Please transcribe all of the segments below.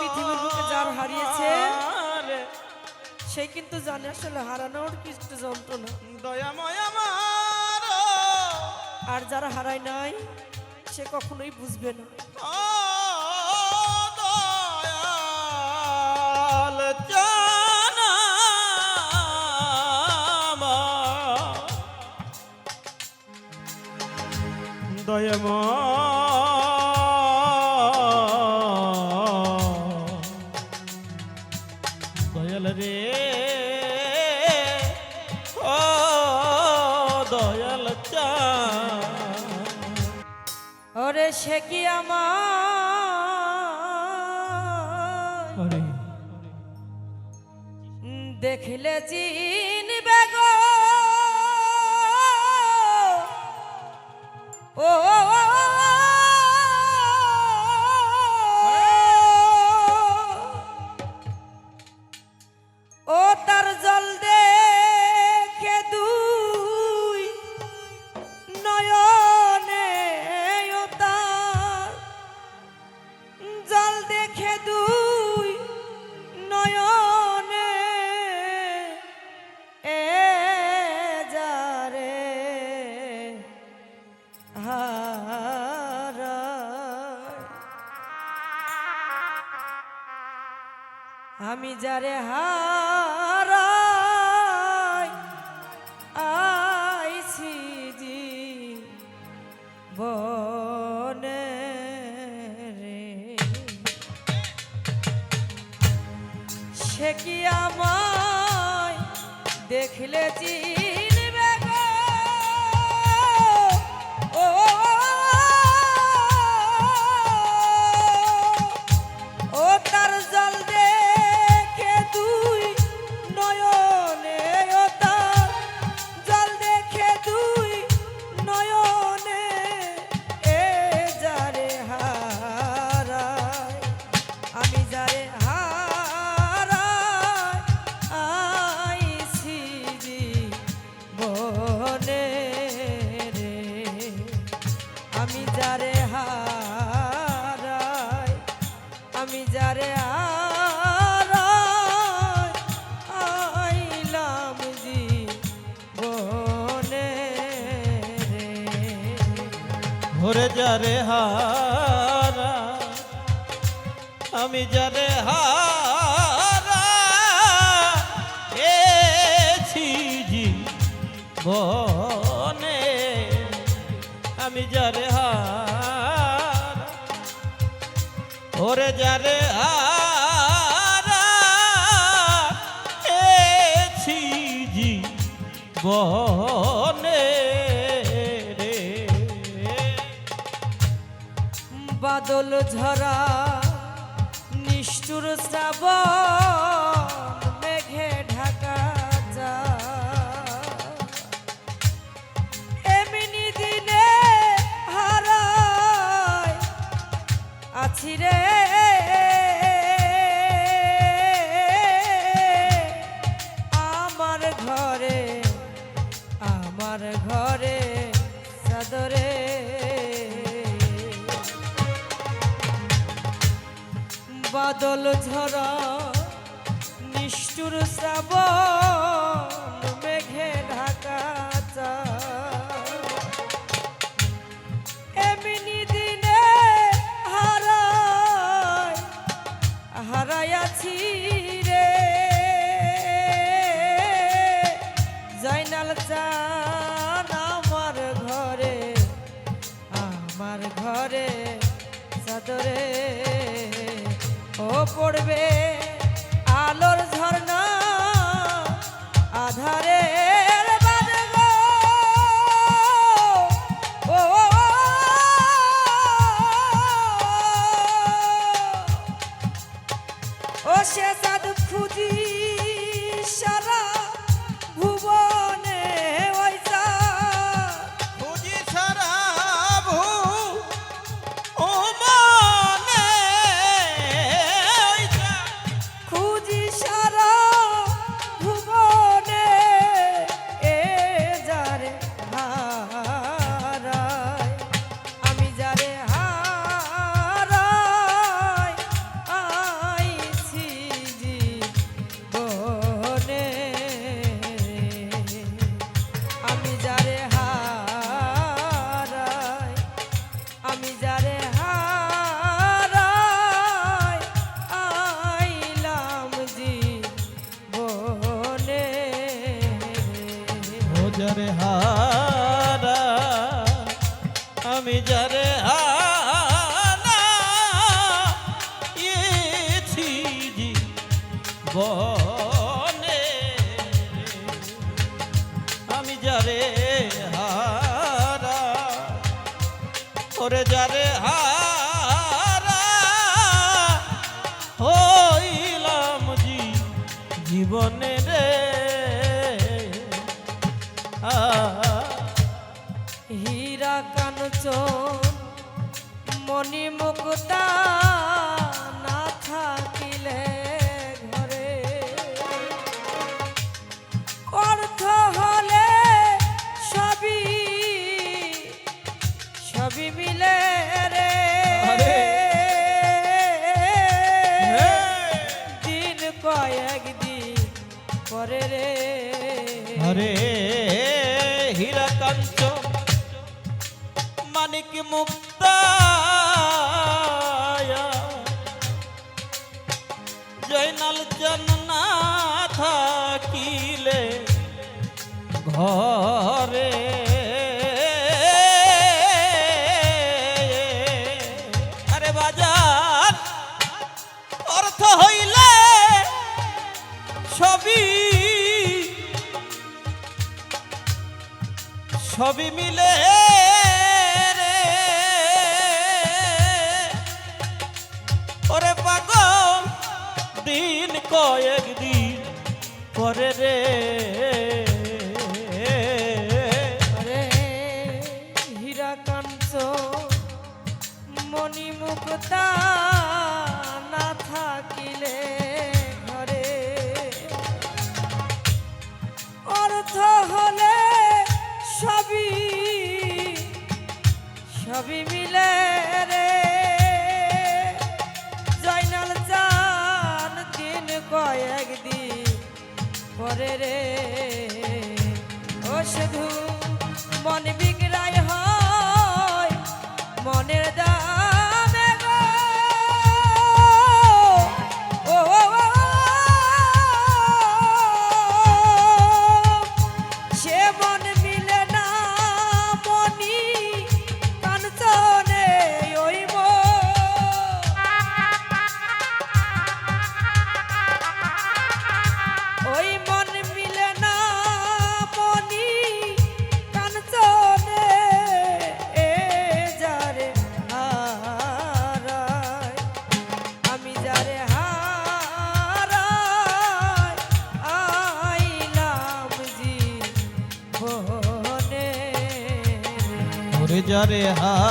পৃথিবীর বুকে যার হারিয়েছে। সে কিন্তু জানে আসলে হারানোর কিছু যন্ত্রণা। দয়াময় আমার। আর যারা হারায় নাই সে কখনোই বুঝবে না। দয়াময় সে কি আমার? দেখলে চিনবে গো। ও ও আমি যারে হারাই আইছি জি বনে রে। সে কি আমায় দেখলে চিনবে যারে হারা আমি যারে হারা এছি বনে আমি যারে হারা ওরে যারে হারা আছি রে। আমার ঘরে আমার ঘরে চাদরে বাদল ঝরা নিষ্ঠুর শ্রাবণ চাদরে ও পড়বে আলোর ঝর্ণা আধারে হীরা কাঞ্চন মণি মুক্তা না থাকিলে মুক্তা একদিন পরে রে। আরে হীরা কাঞ্চ মণি পরে রে। ও শুধু মন বিগড়ায় হয় মনের দা বেহা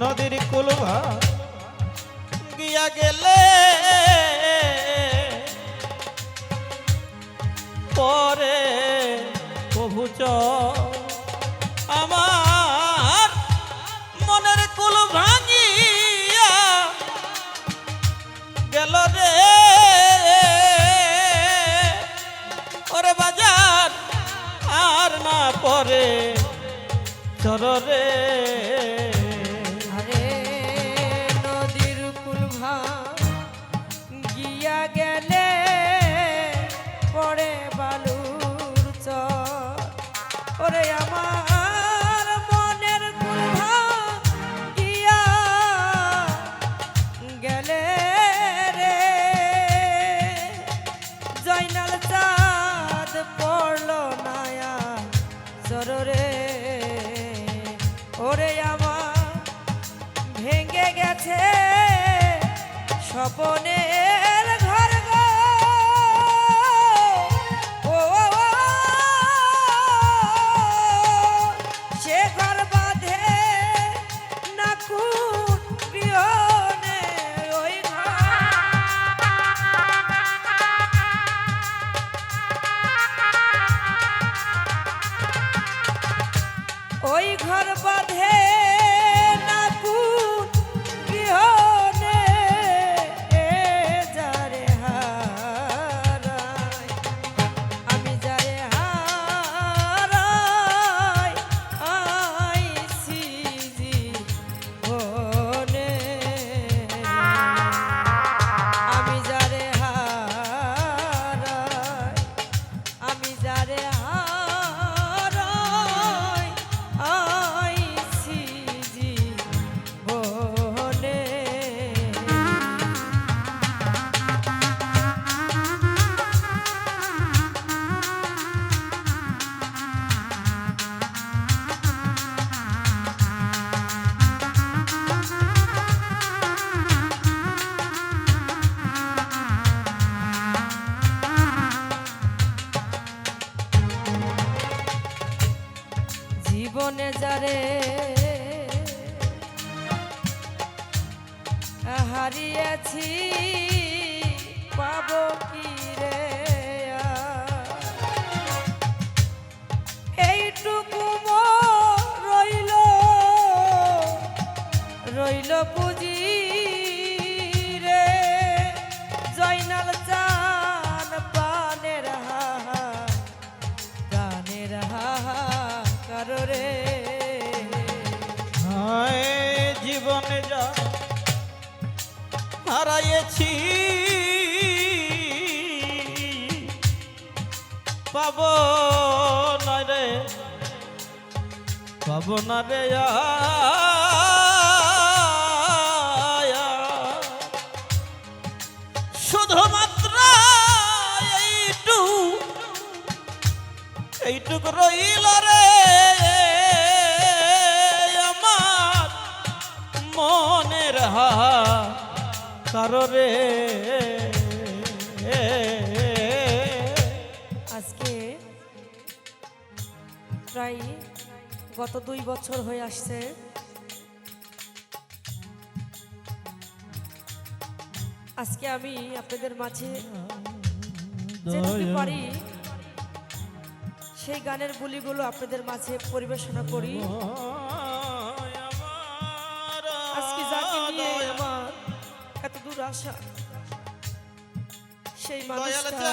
নদীর কুলভা গিয়া গেলে পরে প্রভু আমার মনের কুল ভাঙিয়া গেল রে। ওরে বাজার আর না পরে চর রে হারাইছি পাব না রে, পাব না রে। শুধুমাত্র এইটু এইটুক রইল রে আমার মনের হা কারও রে আজকে প্রায় গত দুই বছর হয়ে আসছে। আজকে আমি আপনাদের মাঝে যেটুকু পারি সেই গানের বলিগুলো আপনাদের মাঝে পরিবেশনা করি। এত দূর আসা সেই মানুষটা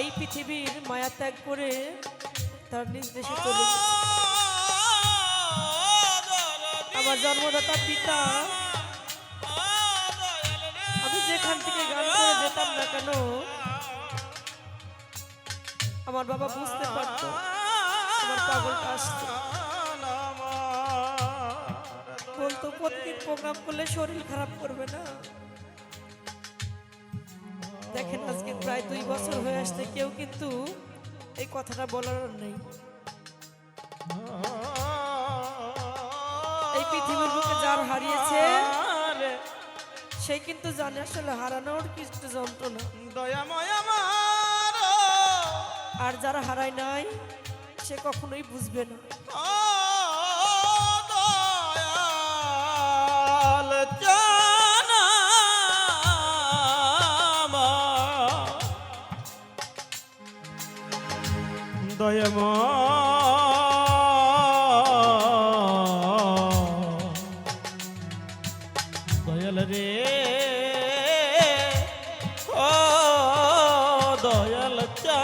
এই পৃথিবীর মায়া ত্যাগ করে তার নিজ দেশে চলে আমার জন্মদাতা পিতা আমি যেখান থেকে গান করে যেতাম না কেন আমার বাবা বুঝতে পারতো আমার পাগলটা আসতো। প্রতিদিন প্রোগ্রাম করলে শরীর খারাপ করবে না। দেখেন আজকে প্রায় দুই বছর হয়ে আসছে কেউ কিন্তু এই কথাটা বলার নেই। এই পৃথিবীর বুকে যার হারিয়েছে সে কিন্তু জানে আসলে হারানোর কিছু যন্ত্রণা। আর যারা হারায় নাই সে কখনোই বুঝবে না। দয়াম দয়াল রে ও দয়াল চা।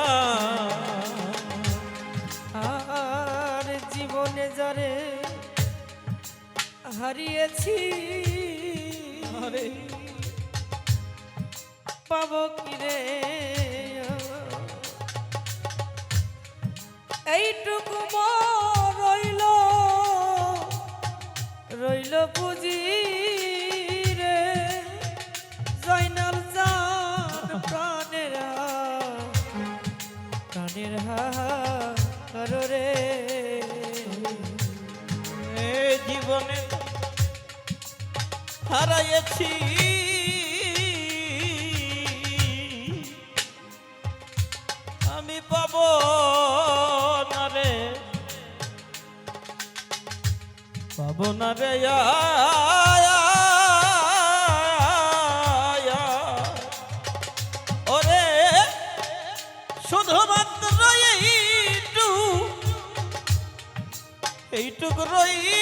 আর জীবনে যারে হারিয়েছি আরে। পাব কি এইটুকু এইটুক